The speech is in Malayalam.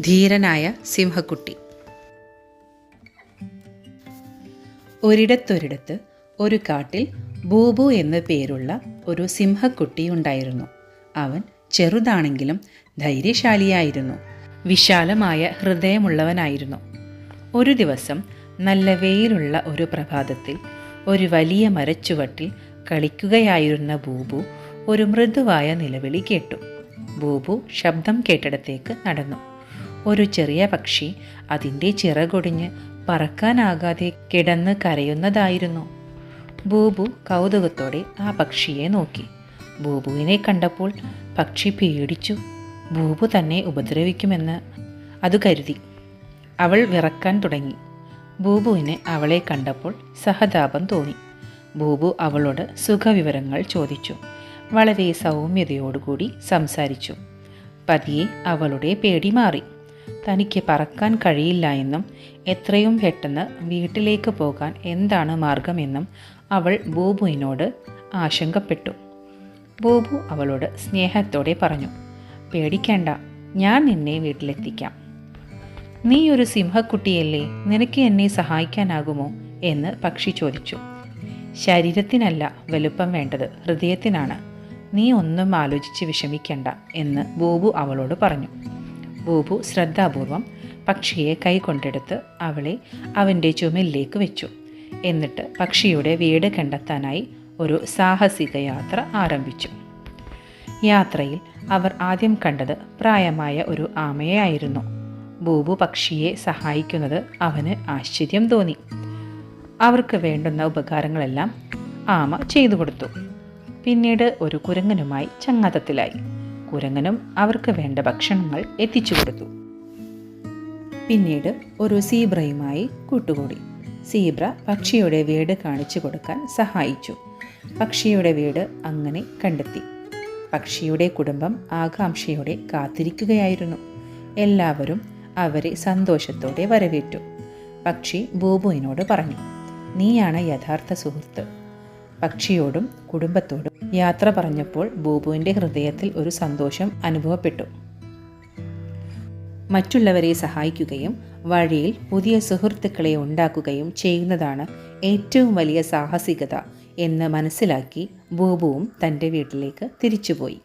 ധീരനായ സിംഹക്കുട്ടി. ഒരിടത്തൊരിടത്ത് ഒരു കാട്ടിൽ ബൂബു എന്ന പേരുള്ള ഒരു സിംഹക്കുട്ടി ഉണ്ടായിരുന്നു. അവൻ ചെറുതാണെങ്കിലും ധൈര്യശാലിയായിരുന്നു. വിശാലമായ ഹൃദയമുള്ളവനായിരുന്നു. ഒരു ദിവസം നല്ല വെയിലുള്ള ഒരു പ്രഭാതത്തിൽ ഒരു വലിയ മരച്ചുവട്ടിൽ കളിക്കുകയായിരുന്ന ബൂബു ഒരു മൃദുവായ നിലവിളി കേട്ടു. ബൂബു ശബ്ദം കേട്ടിടത്തേക്ക് നടന്നു. ഒരു ചെറിയ പക്ഷി അതിന്റെ ചിറകൊടിഞ്ഞ് പറക്കാനാകാതെ കിടന്ന് കരയുന്നതായിരുന്നു. ബൂബു കൗതുകത്തോടെ ആ പക്ഷിയെ നോക്കി. ബൂബുവിനെ കണ്ടപ്പോൾ പക്ഷി പേടിച്ചു. ബൂബു തന്നെ ഉപദ്രവിക്കുമെന്ന് അത് കരുതി. അവൾ വിറക്കാൻ തുടങ്ങി. ബൂബുവിന് അവളെ കണ്ടപ്പോൾ സഹതാപം തോന്നി. ബൂബു അവളോട് സുഖവിവരങ്ങൾ ചോദിച്ചു. വളരെ സൗമ്യതയോടുകൂടി സംസാരിച്ചു. പതിയെ അവളുടെ പേടി മാറി. തനിക്ക് പറക്കാൻ കഴിയില്ല എന്നും എത്രയും പെട്ടെന്ന് വീട്ടിലേക്ക് പോകാൻ എന്താണ് മാർഗമെന്നും അവൾ ബൂബുവിനോട് ആശങ്കപ്പെട്ടു. ബൂബു അവളോട് സ്നേഹത്തോടെ പറഞ്ഞു പേടിക്കേണ്ട ഞാൻ നിന്നെ വീട്ടിലെത്തിക്കാം. നീ ഒരു സിംഹക്കുട്ടിയല്ലേ നിനക്ക് എന്നെ സഹായിക്കാനാകുമോ? എന്ന് പക്ഷി ചോദിച്ചു. ശരീരത്തിനല്ല വലുപ്പം വേണ്ടത് ഹൃദയത്തിനാണ്. നീ ഒന്നും ആലോചിച്ച് വിഷമിക്കണ്ട എന്ന് ബോബു അവളോട് പറഞ്ഞു. ബൂബു ശ്രദ്ധാപൂർവം പക്ഷിയെ കൈകൊണ്ടെടുത്ത് അവളെ അവന്റെ ചുമലിലേക്ക് വെച്ചു. എന്നിട്ട് പക്ഷിയുടെ വീട് കണ്ടെത്താനായി ഒരു സാഹസിക യാത്ര ആരംഭിച്ചു. യാത്രയിൽ അവർ ആദ്യം കണ്ടത് പ്രായമായ ഒരു ആമയായിരുന്നു. ബൂബു പക്ഷിയെ സഹായിക്കുന്നത് അവന് ആശ്ചര്യം തോന്നി. അവർക്ക് വേണ്ടുന്ന ഉപകാരങ്ങളെല്ലാം ആമ ചെയ്തു കൊടുത്തു. പിന്നീട് ഒരു കുരങ്ങനുമായി ചങ്ങാത്തത്തിലായി. കുരങ്ങനും അവർക്ക് വേണ്ട ഭക്ഷണങ്ങൾ എത്തിച്ചു കൊടുത്തു. പിന്നീട് ഒരു സീബ്രയുമായി കൂട്ടുകൂടി. സീബ്ര പക്ഷിയുടെ വീട് കാണിച്ചു കൊടുക്കാൻ സഹായിച്ചു. പക്ഷിയുടെ വീട് അങ്ങനെ കണ്ടെത്തി. പക്ഷിയുടെ കുടുംബം ആകാംക്ഷയോടെ കാത്തിരിക്കുകയായിരുന്നു. എല്ലാവരും അവരെ സന്തോഷത്തോടെ വരവേറ്റു. പക്ഷി ബൂബുവിനോട് പറഞ്ഞു നീയാണ് യഥാർത്ഥ സുഹൃത്ത്. പക്ഷിയോടും കുടുംബത്തോടും യാത്ര പറഞ്ഞപ്പോൾ ബൂബുവിന്റെ ഹൃദയത്തിൽ ഒരു സന്തോഷം അനുഭവപ്പെട്ടു. മറ്റുള്ളവരെ സഹായിക്കുകയും വഴിയിൽ പുതിയ സുഹൃത്തുക്കളെ ഉണ്ടാക്കുകയും ചെയ്യുന്നതാണ് ഏറ്റവും വലിയ സാഹസികത എന്ന് മനസ്സിലാക്കി ബൂബുവും തന്റെ വീട്ടിലേക്ക് തിരിച്ചുപോയി.